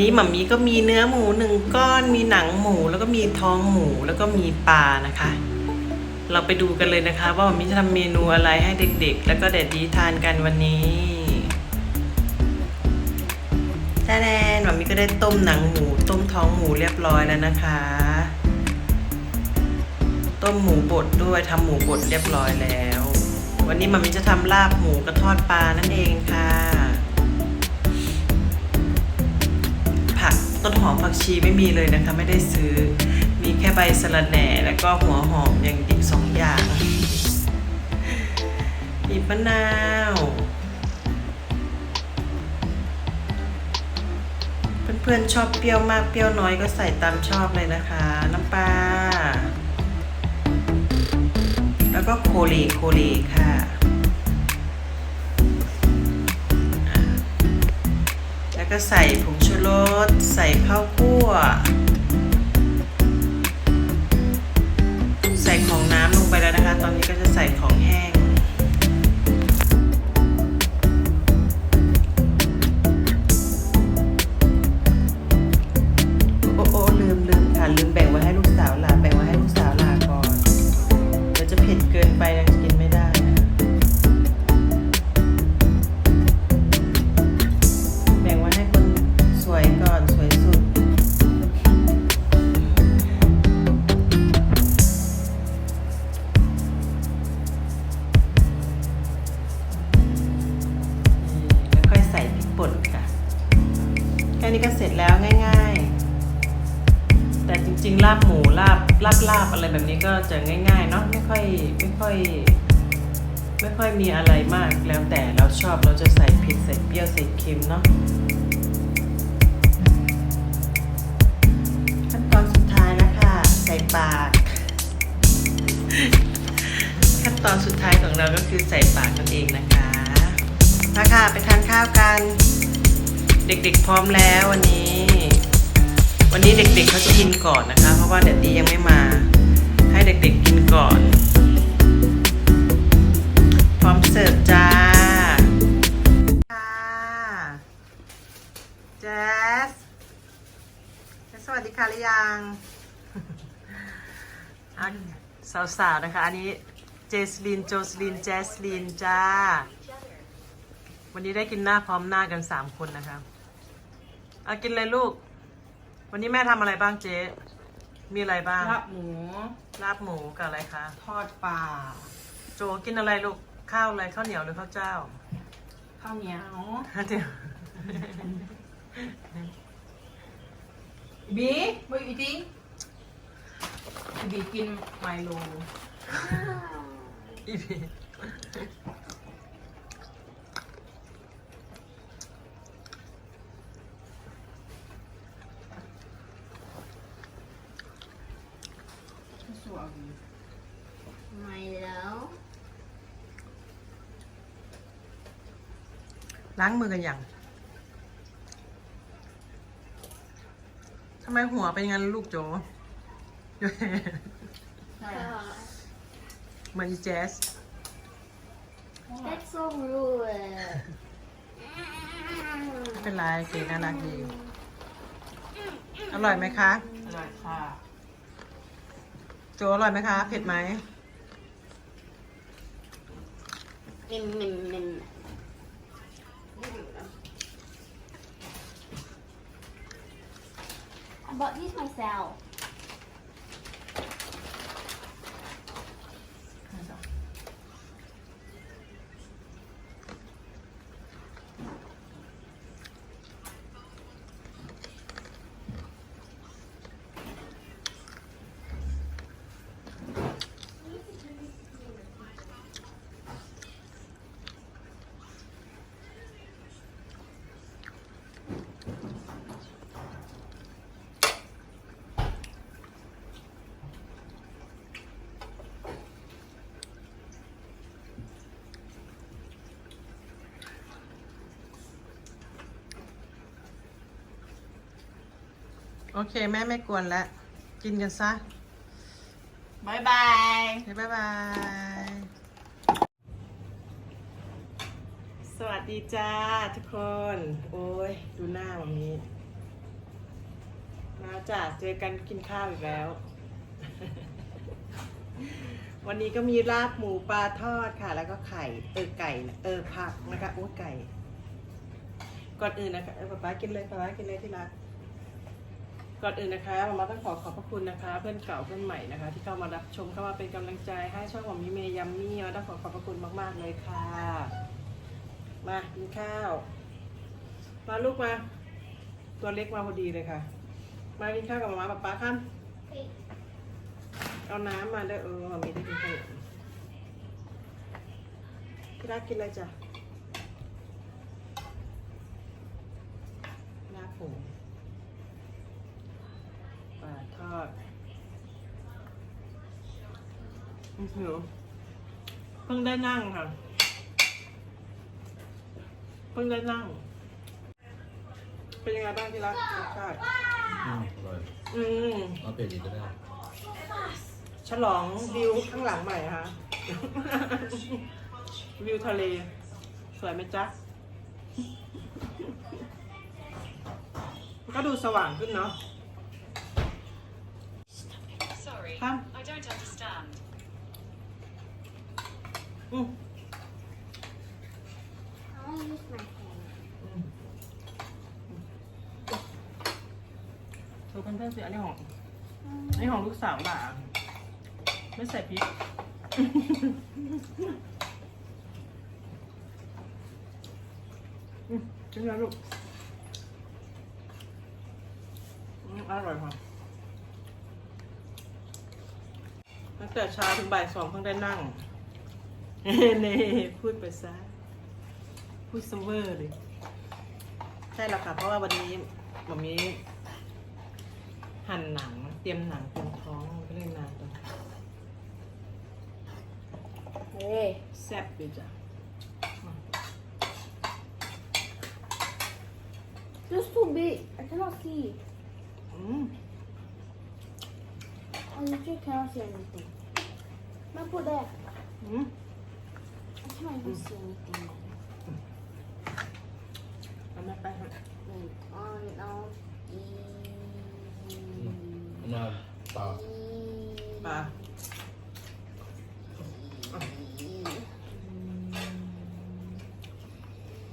นนี้หมัมมี่ก็มีเนื้อหมูหนึ่งก้อนมีหนังหมู แล้วก็มีท้องหมูแล้วก็มีปลานะคะ เราไปดูกันเลยนะคะ ว่าหมัมมี่จะทำเมนูอะไรให้เด็กๆ แล้วก็แดดดีทานกันวันนี้แท้แน่หมัมมี่ก็ได้ต้มหนังหมูต้มท้องหมูเรียบร้อยแล้วนะคะ ต้มหมูบดด้วยทำหมูบดเรียบร้อยแล้ว วันนี้หมันมีจะทำลาบหมูกระทอดปลานั่นเองค่ะ ต้นหอมผักชีไม่มีเลยนะคะ ไม่ได้ซื้อ มีแค่ใบสะระแหน่แล้วก็หัวหอมอย่างดิบสองอย่างบีบมะนาวเพื่อนๆชอบเปรี้ยวมากเปรี้ยวน้อยก็ใส่ตามชอบเลยนะคะ น้ำปลาแล้วก็โคเลโคเลค่ะ ก็ใส่ผงชูรส ใส่ข้าวคั่ว ใส่ของน้ำลงไปแล้วนะคะ ตอนนี้ก็จะใส่ของแห้ง ลาบลาบลาบอะไรแบบนี้ก็จะง่ายๆเนาะไม่ค่อยไม่ค่อย ไม่ค่อยมีอะไรมากแล้วแต่เราชอบเราจะใส่เผ็ดใส่เปรี้ยวใส่เค็มเนาะขั้นตอนสุดท้ายแล้วค่ะใส่ปาก ขั้นตอนสุดท้ายของเราก็คือใส่ปากกันเองนะคะมาค่ะไปทานข้าวกัน เด็กๆพร้อมแล้ววันนี้ วันนี้เด็กๆเขาจะกินก่อนนะคะ เพราะว่าแดดดี้ยังไม่มา ให้เด็กๆกินก่อน พร้อมเสิร์ฟจ้าค่ะแจ๊สสวัสดีค่ะหรือยังสาวๆนะคะ อันนี้เจสลินโจสลินแจสลินจ้า วันนี้ได้กินหน้าพร้อมหน้ากันสามคนนะคะเอากินเลยลูก วันนี้แม่ทำอะไรบ้างเจ๊ มีอะไรบ้าง ลาบหมู ลาบหมูกับอะไรคะ ทอดปลาโจกินอะไรลูก ข้าวอะไร ข้าวเหนียวหรือข้าวเจ้า ข้าวเหนียวเดี๋ยว บีไม่อีจริงบีกินไมโล อีพี สวยบี ไม่แล้ว ล้างมือกันยังทำไมหัวเป็นงั้นลูกโจใช่เหมือนอีแจ๊ส That's so rude ไม่เป็นไรเก๋น่ารักดี อร่อยไหมคะ อร่อยค่ะ โจอร่อยไหมคะ เผ็ดไหมมิมมิมมิม I bought these myself โอเค แม่ไม่กวนแล้ว กินกันซะบายบายบ๊ายบายสสวัสดีจ้าทุกคน โอ้ย ดูหน้าวันนี้ มาจ้าเจอกันกินข้าวอีกแล้ว วันนี้ก็มีลาบหมูปลาทอดค่ะ แล้วก็ไข่เออไก่นะเออผักนะคะโอ้ยไก่ ก่อนอื่นนะคะเออป๊าป๊ากินเลยป๊าป๊ากินเลยที่รัก ก่อนอื่นนะคะมามาต้องขอขอบพระคุณนะคะ เพื่อนเก่าเพื่อนใหม่นะคะ ที่เข้ามารับชมเข้ามาเป็นกำลังใจให้ช่องของมิเมยัมมี่มาต้องขอขอบพระคุณมากๆเลยค่ะ มากินข้าว มาลูกมา ตัวเล็กมาพอดีเลยค่ะ มากินข้าวกับมามาป๊าป๊าครับเอาน้ำมาได้เออมามีได้กินขนมพี่รักกินอะไรจ้ะลาบหมูปลาทอดอื้อ หือเพิ่งได้นั่งค่ะ เพิ่งได้นั่ง เป็นยังไงบ้างที่รักรสชาติอืมอร่อยอืม เอาเปลี่ยนอีกก็ได้ฉลองวิวข้างหลังใหม่ค่ะ วิวทะเล สวยไหมจ๊ะ ก็ดูสว่างขึ้นเนาะ Sorry, Huh? I don't understand. อืม I want to use my hand. ดูเพื่อนๆสิอันนี้ของอันนี้ของลูกสาวหลานไม่ใส่พริก อืมกินแล้วลูกอืมอร่อยค่ะตั้งแต่เช้าถึงบ่ายสองเพิ่งได้นั่ง เน่พูดไปซะพูดซะเวอร์เลย ใช่แล้วค่ะ เพราะว่าวันนี้แบบนี้หั่นหนัง เตรียมหนังเตรียมท้องมันก็เลยนานจัง Hey. แซ่บดีจ้ะ Just too big. I cannot see. อืม I literally cannot see anything. Now put there. อืม I cannot even see anything. เอามาไปเถอะ Wait, on, on, e, เอามาปลาปลา e,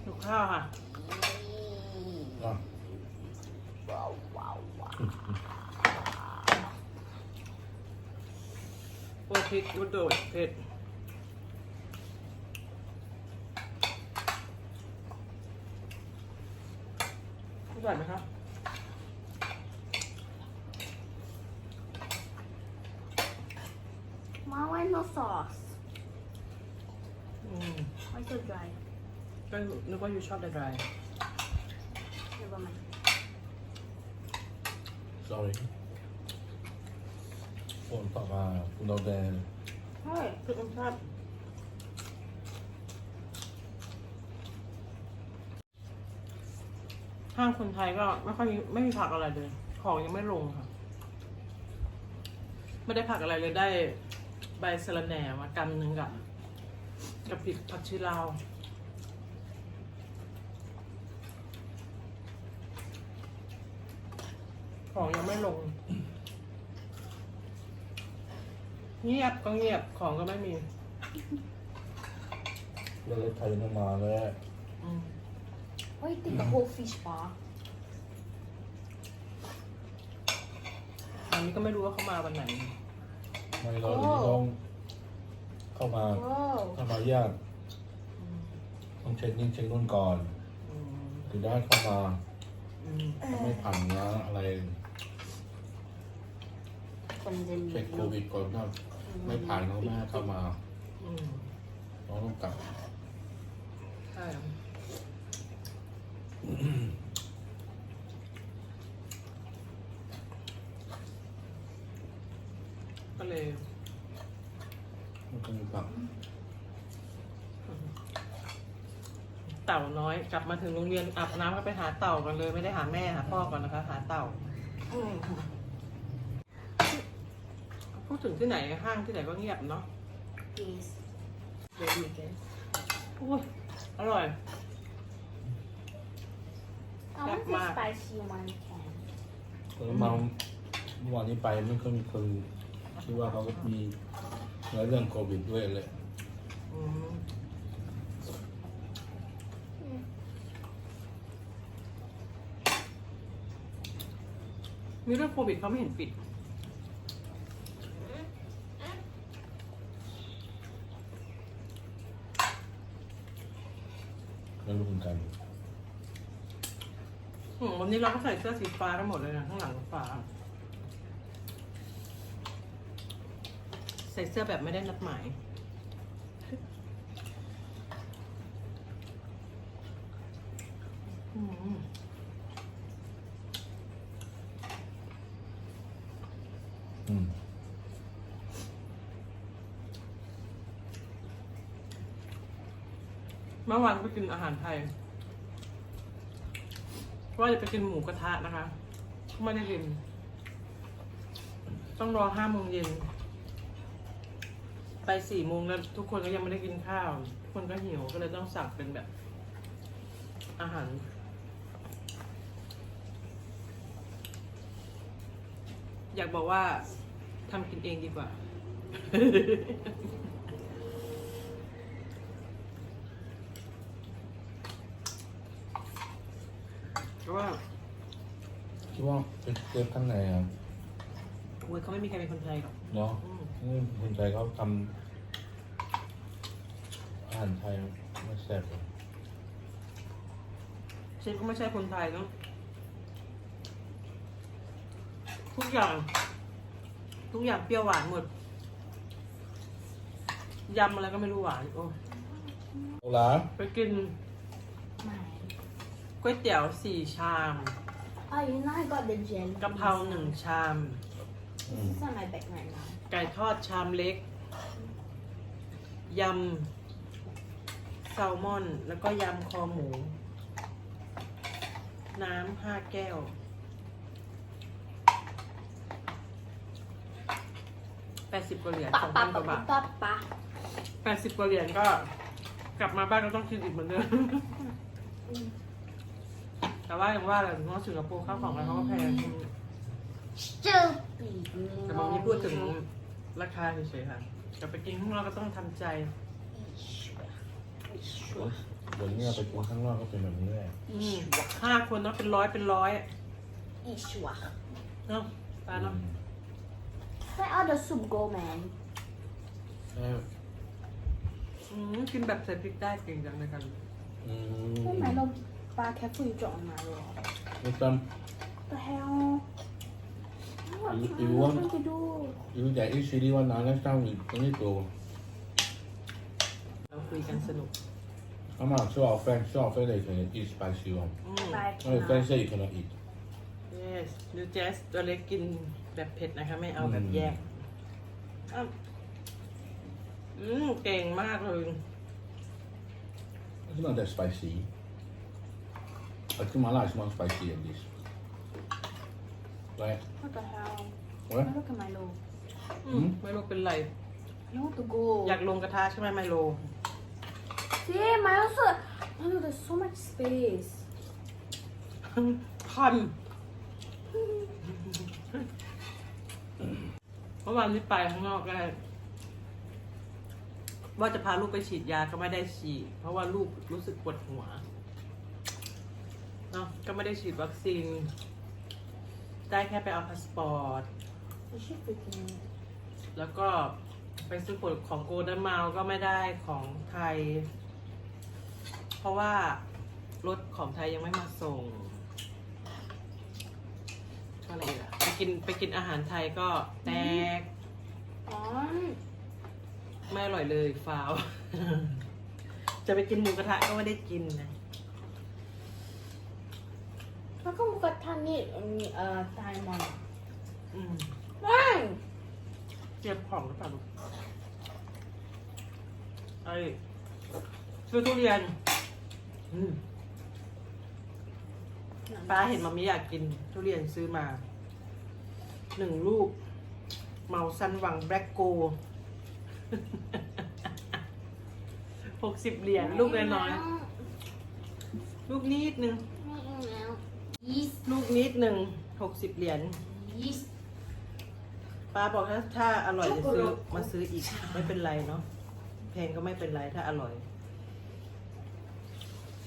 ดูข้าวค่ะอะ Wow, wow, wow. โอ้พริกอุดโดดเผ็ด ร่อยไหมครับ Mom, why no sauce? อืม Why so dry? ก็นึกว่าอยู่ชอบดราย Never mind. sorry ฝนตกมาคุณเราแดงๆใช่คือมันชอบ ห้างคนไทยก็ไม่ค่อยมีไม่มีผักอะไรเลย ของยังไม่ลงค่ะ ไม่ได้ผักอะไรเลยได้ใบสะระแหน่มากำหนึ่งกับกับผิดผักชีลาวของยังไม่ลง เงียบก็เงียบของก็ไม่มี เราเลยไทยน้ำมาแล้ว อืม Why you take a whole fish bar? อันนี้ก็ไม่รู้ว่าเขามาวันไหน ไม่เราถึงต้องเข้ามา Whoa. เข้ามาญาติอืมต้องเช็คนี่เช็คนู่นก่อนอืมถึงได้เข้ามาอืมถ้าไม่ผ่านนะอะไร From the เช็คโควิดก่อนถ้าไม่ผ่านเขาไม่ให้เข้ามาอืมเราต้องกลับ ใช่ ก็เลยต้องกลับเต่าน้อยกลับมาถึงโรงเรียนอาบน้ำก็ไปหาเต่ากันเลย ไม่ได้หาแม่หาพ่อก่อนนะคะ หาเต่าอืมพูดถึงที่ไหนห้างที่ไหนก็เงียบเนาะ Please. เดี๋ยวดีเจ๊โอ้ยอร่อย Mm. I want the Mark. spicy one can. เออมาเมื่อวานนี้ไปไม่ค่อยมีคนที่ว่าเขาก็มีเรื่องโควิดด้วยเลย อืม มีเรื่องโควิดเขาไม่เห็นปิด ไม่รู้เหมือนกัน อืมวันนี้เราก็ใส่เสื้อสีฟ้าทั้งหมดเลยนะข้างหลังฟ้า ใส่เสื้อแบบไม่ได้นัดหมาย อืมอืมเมื่อวานไปกินอาหารไทย ว่าจะไปกินหมูกระทะนะคะไม่ได้กิน ต้องรอห้าโมงเย็น ไปสี่โมงแล้วทุกคนก็ยังไม่ได้กินข้าวทุกคนก็หิวก็เลยต้องสั่งเป็นแบบ อาหารอยากบอกว่าทำกินเองดีกว่า เพราะว่าคิดว่าเป็นเชฟข้างในอะโอ้ยเขาไม่มีใครเป็นคนไทยหรอกเนาะอืมนี่คนไทยเขาทำอาหารไทยไม่แซ่บเลยเชฟก็ไม่ใช่คนไทยเนาะทุกอย่าง ทุกอย่างเปรี้ยวหวานหมดยำอะไรก็ไม่รู้หวานโอ้ยเอาล่ะ ไปกิน My. ก๋วยเตี๋ยวสี่ชาม Oh, you know I got the jelly. กะเพราหนึ่งชามอืม It's on my back right now. ไก่ทอดชามเล็ก ยำแซลมอน แล้วก็ยำคอหมู น้ำห้าแก้ว แปดสิบกว่าเหรียญสองพั Pa น pa กว่า pa บาท pa pa. แปดสิบกว่าเหรียญก็ กลับมาบ้านก็ต้องกินอีกเหมือนเดิม แต่ว่าอย่างว่าแหละถึงว่าสิงคโปร์ข้าวของอะไรเขาก็แพง Stupid. แต่บางทีพูดถึงราคาเฉยๆค่ะกลับไปกินข้างนอกก็ต้องทำใจ เดี๋ยวนี้เราไปกินข้างนอกก็เป็นแบบนี้แหละอืมห้าคนเนาะเป็นร้อยเป็นร้อย Ishwa. เนาะตาเนาะ Where all the soup go, man? ใช่อืมกินแบบใส่พริกได้เก่งจังเลยกันอื Oh ม my lord, pa careful you drop on my roll. ไม่จ The hell? What You- am you I want- going to do? ำอยู่แต่อีซีดีวันนั้นแล้วช่างอีกตรงนี้ตัว เราคุยกันสนุก 阿妈最好 friend 最好 friend 你可能 eat spicy one， อืม Like 因为 friend say you cannot eat。 yes ดูแจสตัวเล็กกินแบบเผ็ดนะคะ ไม่เอาแบบแยกอ้าวอืมเก่งมากเลย It's not that spicy. I think mala is more spicy than this. Right? What the hell? What? Look at my low. อืมไม่รู้เป็นไร I want to go. อยากลงกระทะใช่ไหมไมโล See, my also. My lord, there's so much space. คันเมื่อวานที่ไปข้างนอกก็ว่าจะพาลูกไปฉีดยาก็ไม่ได้ฉีด เพราะว่าลูกรู้สึกปวดหัว เนาะก็ไม่ได้ฉีดวัคซีน ได้แค่ไปเอาพาสปอร์ต Is she freaking? แล้วก็ไปซื้อผลของโกลเด้นมาก็ไม่ได้ของไทย เพราะว่ารถของไทยยังไม่มาส่งก็อะไรล่ะ ไปกินไปกินอาหารไทยก็แตก On. ไม่อร่อยเลยฟาว จะไปกินหมูกระทะก็ไม่ได้กินนะ How come we got time need uh time on? อืม Why? เตรียมของหรือเปล่าลูกไอ้ซื้อทุเรียนอืมป้าเห็นมามีอยากกิน ทุเรียนซื้อมา หนึ่งลูก เมาซันหวังแบล็กโกหกสิบเหรียญลูกน้อยๆลูกนิดนึง Mm-mm. Yeast. ลูกนิดหนึ่งหกสิบเหรียญ Yeast. ป้าบอกถ้าถ้าอร่อยจะซื้อมาซื้ออีกไม่เป็นไรเนาะแพงก็ไม่เป็นไรถ้าอร่อย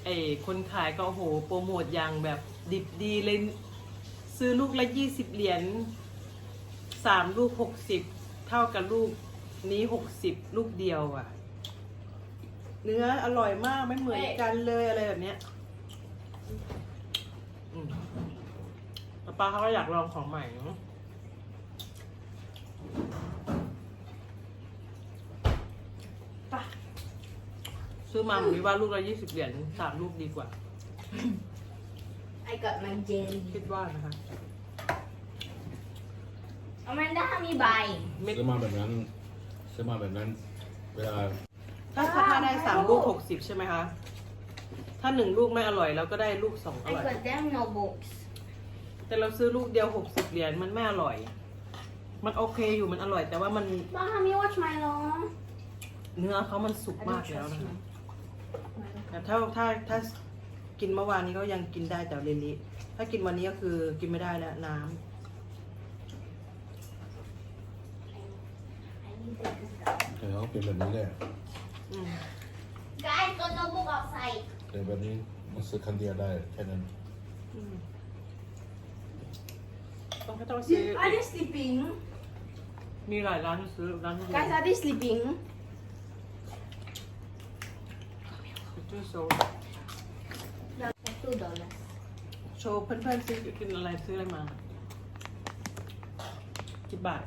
ไอ้คนขายก็โอ้โหโปรโมทอย่างแบบดิบดีเลยซื้อลูกละยี่สิบเหรียญสามลูกหกสิบเท่ากับลูกนี้หกสิบลูกเดียวอะ่ะ เนื้ออร่อยมากไม่เหมือนกันเลยอะไรแบบเนี้ยอืมแล้ว ป้าเขาก็อยากลองของใหม่เนาะซื้อมาผมว่าลูกละยี่สิบเหรียญสามลูกดีกว่า I got my jelly. คิดว่านะคะ Amanda, how many buying? ไม่ซื้อมาแบบนั้นซื้อมาแบบนั้น เวลา ถ้าถ้าได้สามลูกหกสิบใช่ไหมคะ ถ้าหนึ่งลูกไม่อร่อยเราก็ได้ลูกสองอ I ร่อย got them no books. แต่เราซื้อลูกเดียวหกสิบเหรียญมันไม่อร่อย มันโอเคอยู่มันอร่อย แต่ว่ามัน But how me watch Milo? เนื้อเขามันสุก I มาก don't แล้ว trust นะคะ him. แต่ถ้าถ้าถ้ากินเมื่อวานนี้ก็ยังกินได้แต่เรนนี้ถ้ากินวันนี้ก็คือกินไม่ได้แล้วน้ำ I need to do that. แต่เขาเป็นแบบนี้แหละอืม Guys, got no book outside. แต่แบบนี้มันซื้อคันเดียวได้แค่นั้น อืมต้องก็ต้องซื้อ Are they sleeping? มีหลายร้านที่ซื้อร้านที่ Guys, are they sleeping? ซื้อโชว์ That's two dollars. โชว์เพื่อนๆซื้อกินอะไรซื้ออะไรมากี่บาท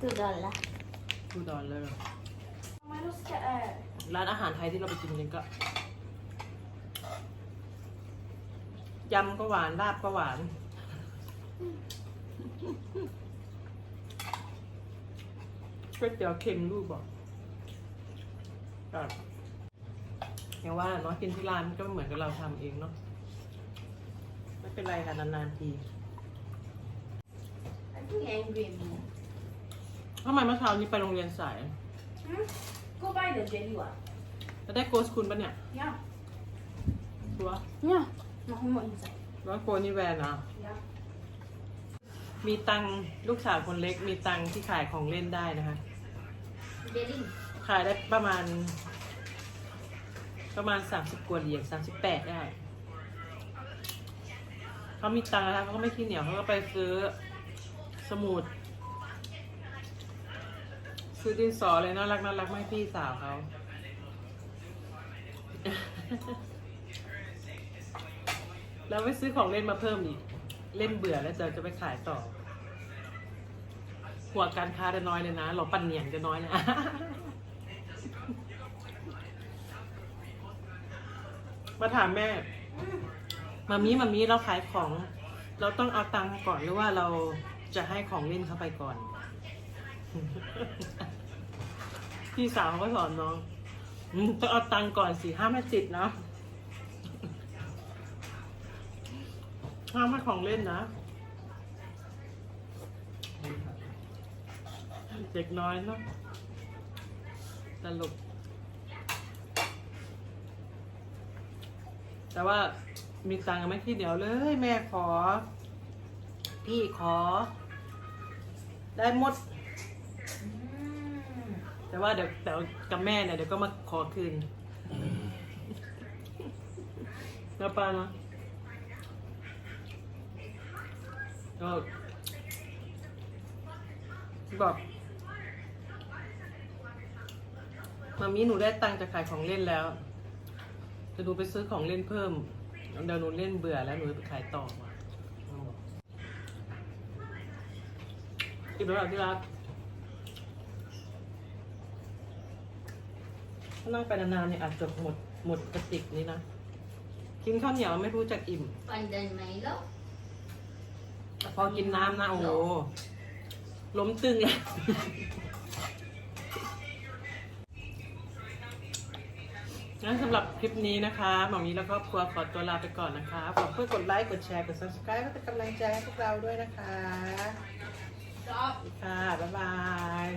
Two dollars. ดูดอนเลย Milo's scared. ร้านอาหารไทยที่เราไปกินกันก็ ยำก็หวานลาบก็หวาน ก๋วยเตี๋ยวเค็มรูปบอกก็อย่างว่าเนาะกินที่ร้านก็ไม่เหมือนกับเราทำเองเนาะไม่เป็นไรค่ะนานๆที I think angry at me. ทำไมเมื่อเช้านี้ไปโรงเรียนสาย Hmm? Go buy the jelly one. แล้วได้โกสคุณปะเนี่ย Yeah. ชัวร์ Yeah. No more inside. ว่าโกนี่แวนนะ Yeah. มีตังค์ลูกสาวคนเล็ก มีตังค์ที่ขายของเล่นได้นะคะ Jelly. ขายได้ประมาณ ประมาณสามสิบกว่าเหรียญสามสิบแปดได้ เขามีตังค์แล้วเขาก็ไม่ขี้เหนียวเขาก็ไปซื้อสมุด ซื้อดินสอเลยน่ารักน่ารักไม่พี่สาวเขา แล้วไปซื้อของเล่นมาเพิ่มอีก เล่นเบื่อแล้วเจะจะไปขายต่อ หัวการค้าจะน้อยเลยนะ เราปั่นเหนียนจะน้อยนะ มาถามแม่ มามีมามีเราขายของ เราต้องเอาตังค์ก่อนหรือว่าเราจะให้ของเล่นเข้าไปก่อน พี่สาวก็สอนน้องต้องเอาตังค์ก่อนสิห้ามให้ติดนะ ห้ามให้ของเล่นนะ เด็กน้อยเนาะตลก แต่ว่ามีตังค์ไม่ขี้เดียวเลย แม่ขอ พี่ขอ ได้หมด แต่ว่าเดี๋ยวแต่กับแม่เนี่ยเดี๋ยวก็มาขอคืนแล้วป้าเนาะ ก็บอกมามีหนูได้ตังค์จากขายของเล่นแล้วจะหนูไปซื้อของเล่นเพิ่มเดี๋ยวหนูเล่นเบื่อแล้วหนูจะไปขายต่อว่ะอีกแล้วที่รักถ้านั่งไปนานๆเนี่ยอาจจะหมดหมดกระติกนี้นะ กินข้าวเหนียวไม่รู้จักอิ่ม Pandan Milo. พอกินน้ำนะโอ้โหล้มตึงเลยงั้นสำหรับคลิปนี้นะคะหมอมีและครอบครัวขอตัวลาไปก่อนนะคะฝากเพื่อกดไลค์กดแชร์กด subscribe เพื่อเป็นกำลังใจให้พวกเราด้วยนะคะ Stop. ค่ะ บ๊ายบาย